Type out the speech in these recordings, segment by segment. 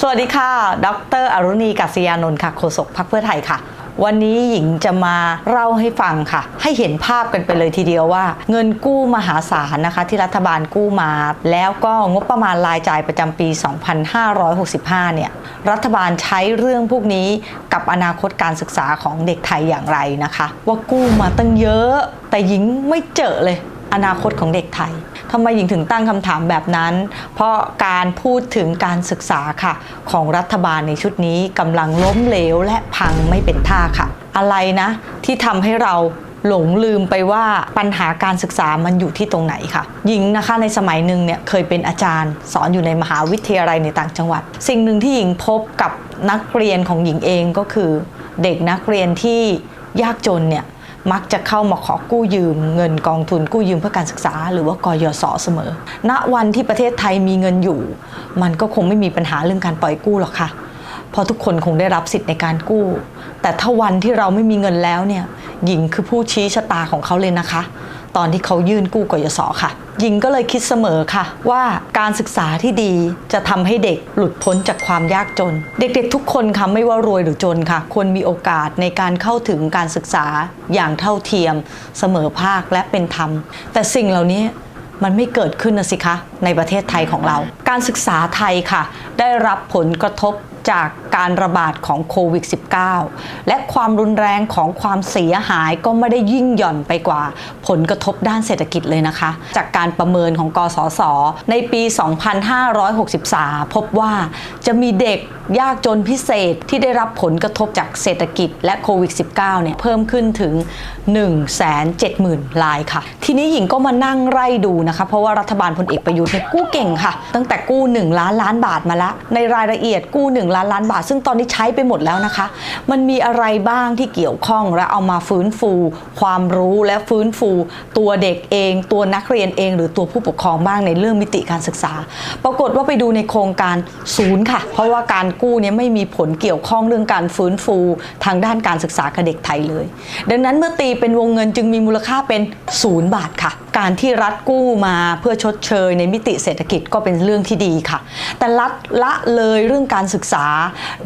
สวัสดีค่ะ ดร อรุณีกัศยานนท์ค่ะ โฆษกพรรคเพื่อไทยค่ะ วันนี้หญิงจะมาเล่าให้ฟังค่ะ ให้เห็นภาพกันไปเลยทีเดียวว่า เงินกู้มหาศาลนะคะ ที่รัฐบาลกู้มา แล้วก็งบประมาณรายจ่ายประจำปี 2565 เนี่ย รัฐบาลใช้เรื่องพวกนี้กับอนาคตการศึกษาของเด็กไทยอย่างไรนะคะ ว่ากู้มาตั้งเยอะ แต่หญิงไม่เจอเลย อนาคตของเด็กไทยทำไมหญิงถึงตั้งคำถามแบบนั้น เพราะการพูดถึงการศึกษาค่ะ ของรัฐบาลในชุดนี้กำลังล้มเหลวและพังไม่เป็นท่าค่ะ อะไรนะ ที่ทำให้เราหลงลืมไปว่าปัญหาการศึกษามันอยู่ที่ตรงไหนค่ะหญิงนะคะในสมัยหนึ่งเนี่ยเคยเป็นอาจารย์ สอนอยู่ในมหาวิทยาลัยในต่างจังหวัด สิ่งหนึ่งที่หญิงพบกับนักเรียนของหญิงเองก็คือ เด็กนักเรียนที่ยากจนเนี่ย มักจะเข้ามาขอกู้ยืม เงินกองทุนกู้ยืมเพื่อการศึกษา หรือว่ากยศเสมอ ณวันที่ประเทศไทยมีเงินอยู่ มันก็คงไม่มีปัญหาเรื่องการปล่อยกู้หรอกค่ะเพราะทุกคนคงได้รับสิทธิ์ในการกู้ แต่ถ้าวันที่เราไม่มีเงินแล้วเนี่ยหญิงคือผู้ชี้ชะตาของเขาเลยนะคะ ตอนที่เขายื่นกู้กยศค่ะหญิงก็เลยคิดเสมอค่ะ ว่าการศึกษาที่ดีจะทำให้เด็กหลุดพ้นจากความยากจน เด็กๆทุกคนค่ะไม่ว่ารวยหรือจนค่ะควรมีโอกาสในการเข้าถึงการศึกษาอย่างเท่าเทียม เสมอภาคและเป็นธรรม แต่สิ่งเหล่านี้มันไม่เกิดขึ้นนะสิคะ ในประเทศไทยของเรา การศึกษาไทยค่ะ ได้รับผลกระทบ จากการระบาดของโควิด -19 และความรุนแรงของความเสียหายก็ไม่ได้ยิ่งหย่อนไปกว่า ผลกระทบด้านเศรษฐกิจเลยนะคะ จากการประเมินของกสศในปี 2563 พบว่าจะมีเด็กยากจนพิเศษที่ได้รับผลกระทบจากเศรษฐกิจและโควิด -19 เนี่ยเพิ่มขึ้นถึง 170,000รายค่ะ ทีนี้หญิงก็มานั่งไล่ดูนะคะ เพราะว่ารัฐบาลพลเอกประยุทธ์เนี่ยกู้เก่งค่ะ ตั้งแต่กู้ 1 ล้านล้านบาทมาแล้วในรายละเอียดกู้ 1ล้านล้านบาท ซึ่งตอนนี้ใช้ไปหมดแล้วนะคะ มันมีอะไรบ้างที่เกี่ยวข้องและเอามาฟื้นฟู ความรู้และฟื้นฟู ตัวเด็กเอง ตัวนักเรียนเอง หรือตัวผู้ปกครองบ้างในเรื่องมิติการศึกษา ปรากฏว่าไปดูในโครงการศูนย์ค่ะ เพราะว่าการกู้เนี่ยไม่มีผลเกี่ยวข้องเรื่องการฟื้นฟูทางด้านการศึกษากับเด็กไทยเลย ดังนั้นเมื่อตีเป็นวงเงินจึงมีมูลค่าเป็นศูนย์บาทค่ะ การที่รัฐกู้มาเพื่อชดเชยในมิติเศรษฐกิจก็เป็นเรื่องที่ดีค่ะ แต่รัฐละเลยเรื่องการศึกษา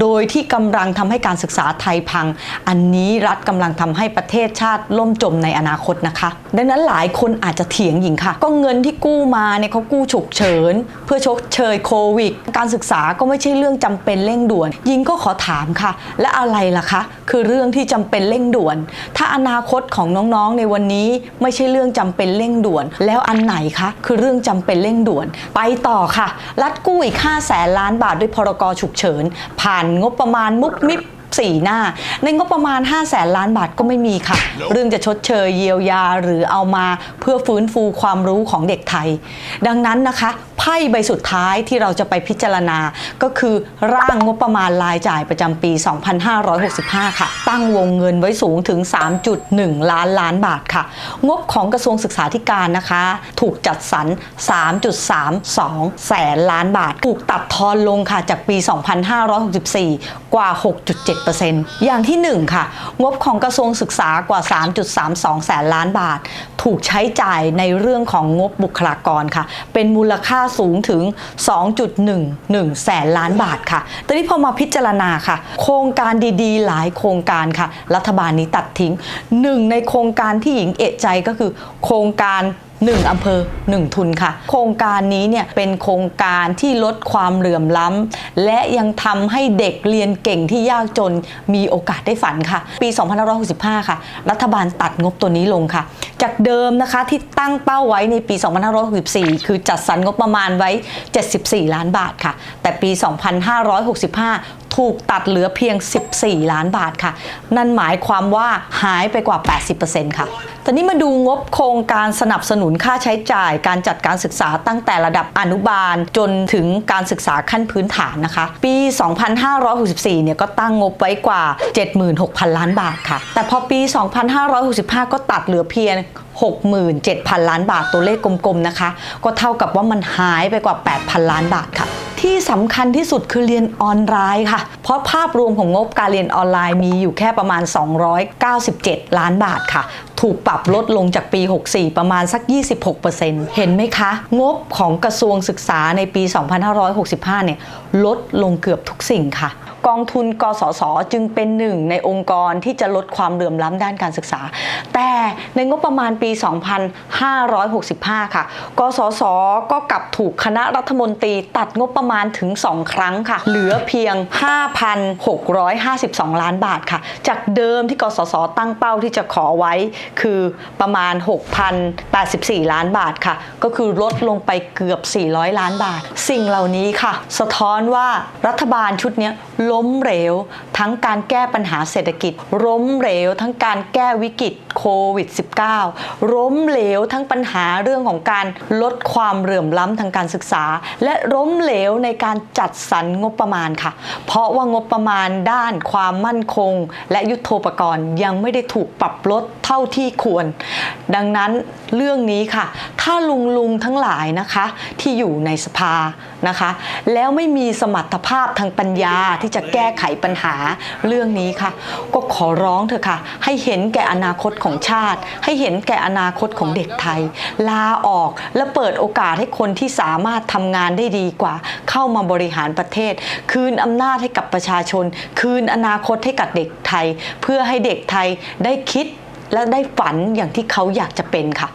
โดยที่กำลังทำให้การศึกษาไทยพัง อันนี้รัฐกำลังทำให้ประเทศชาติล่มจมในอนาคตนะคะ ดังนั้นหลายคนอาจจะเถียงหญิงค่ะ ก็เงินที่กู้มาเนี่ยเขากู้ฉุกเฉิน เพื่อชดเชยโควิด การศึกษาก็ไม่ใช่เรื่องจำเป็นเร่งด่วนหญิงก็ขอถามค่ะ และอะไรล่ะคะ คือเรื่องที่จำเป็นเร่งด่วน ถ้าอนาคตของน้องๆในวันนี้ไม่ใช่เรื่องจำเป็นเร่งด่วน แล้วอันไหนคะคือเรื่องจำเป็นเร่งด่วน ไปต่อค่ะ รัดกู้อีก5แสนล้านบาทด้วยพรกฉุกเฉิน ผ่านงบประมาณมุบมิบสี่หน้า ในงบประมาณ 5 0 0แสนล้านบาทก็ไม่มีค่ะ เรื่องจะชดเชยเยียวยาหรือเอามาเพื่อฟื้นฟูความรู้ของเด็กไทย ดังนั้นนะคะ ไพ่ใบสุดท้ายที่เราจะไปพิจารณา ก็คือร่างงบประมาณรายจ่ายประจำปี 2565 ค่ะ ตั้งวงเงินไว้สูงถึง 3.1 ล้านล้านบาทค่ะ งบของกระทรวงศึกษาธิการนะคะ ถูกจัดสรร 3.32 แสนล้านบาท ถูกตัดทอนลงค่ะจากปี 2564 กว่า 6.7%อย่างที่ 1 ค่ะ งบของกระทรวงศึกษากว่า 3.32 แสนล้านบาท ถูกใช้จ่ายในเรื่องของงบบุคลากรค่ะ เป็นมูลค่าสูงถึง 2.11 แสนล้านบาทค่ะ แต่นี้พอมาพิจารณาค่ะ โครงการดีๆ หลายโครงการค่ะ รัฐบาลนี้ตัดทิ้งหนึ่งในโครงการที่หญิงเอะใจก็คือ โครงการ 1อำเภอ 1 ทุนค่ะ โครงการนี้เนี่ยเป็นโครงการที่ลดความเหลื่อมล้ำและยังทำให้เด็กเรียนเก่งที่ยากจนมีโอกาสได้ฝันค่ะ ปี 2565 ค่ะ รัฐบาลตัดงบตัวนี้ลงค่ะ จากเดิมนะคะที่ตั้งเป้าไว้ในปี 2564 คือจัดสรรงบประมาณไว้ 74 ล้านบาทค่ะ แต่ปี 2565 ถูกตัดเหลือเพียง 14 ล้านบาทค่ะ นั่นหมายความว่าหายไปกว่า 80%ค่ะตอนนี้มาดูงบโครงการสนับสนุนค่าใช้จ่าย การจัดการศึกษาตั้งแต่ระดับอนุบาล จนถึงการศึกษาขั้นพื้นฐานนะคะ ปี 2564 เนี่ยก็ตั้งงบไว้กว่า 76,000 ล้านบาทค่ะ แต่พอปี 2565 ก็ตัดเหลือเพียง67,000 ล้านบาทตัวเลขกลมๆนะคะ ก็เท่ากับว่ามันหายไปกว่า 8,000 ล้านบาทค่ะ ที่สำคัญที่สุดคือเรียนออนไลน์ค่ะ เพราะภาพรวมของงบการเรียนออนไลน์มีอยู่แค่ประมาณ 297 ล้านบาทค่ะ ถูกปรับลดลงจากปี 64 ประมาณสัก 26%เห็นไหมคะ งบของกระทรวงศึกษาในปี 2565 เนี่ยลดลงเกือบทุกสิ่งค่ะ กองทุนกสศจึงเป็นหนึ่งในองค์กรที่จะลดความเหลื่อมล้ำด้านการศึกษา แต่ในงบประมาณปี 2565 ค่ะ กสศก็กลับถูกคณะรัฐมนตรีตัดงบประมาณถึง 2 ครั้งค่ะ เหลือเพียง 5,652 ล้านบาทค่ะ จากเดิมที่กสศตั้งเป้าที่จะขอไว้คือประมาณ 6,084 ล้านบาทค่ะ ก็คือลดลงไปเกือบ 400 ล้านบาท สิ่งเหล่านี้ค่ะ สะท้อนว่ารัฐบาลชุดนี้ยล้มเหลว ทั้งการแก้ปัญหาเศรษฐกิจล้มเหลว ทั้งการแก้วิกฤตโควิด -19 ล้มเหลวทั้งปัญหาเรื่องของการลดความเหลื่อมล้ำทางการศึกษา และล้มเหลวในการจัดสรรงบประมาณค่ะ เพราะว่างบประมาณด้านความมั่นคง และยุทโธปกรณ์ยังไม่ได้ถูกปรับลดเท่าที่ควร ดังนั้นเรื่องนี้ค่ะ ถ้าลุงลุงทั้งหลายนะคะที่อยู่ในสภานะคะ แล้วไม่มีสมรรถภาพทางปัญญาที่จะจะแก้ไขปัญหาเรื่องนี้ค่ะ ก็ขอร้องเถอะค่ะ ให้เห็นแก่อนาคตของชาติ ให้เห็นแก่อนาคตของเด็กไทย ลาออกและเปิดโอกาสให้คนที่สามารถทำงานได้ดีกว่า เข้ามาบริหารประเทศ คืนอำนาจให้กับประชาชน คืนอนาคตให้กับเด็กไทย เพื่อให้เด็กไทยได้คิดและได้ฝันอย่างที่เขาอยากจะเป็นค่ะ